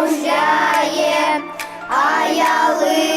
гуляє, а я лише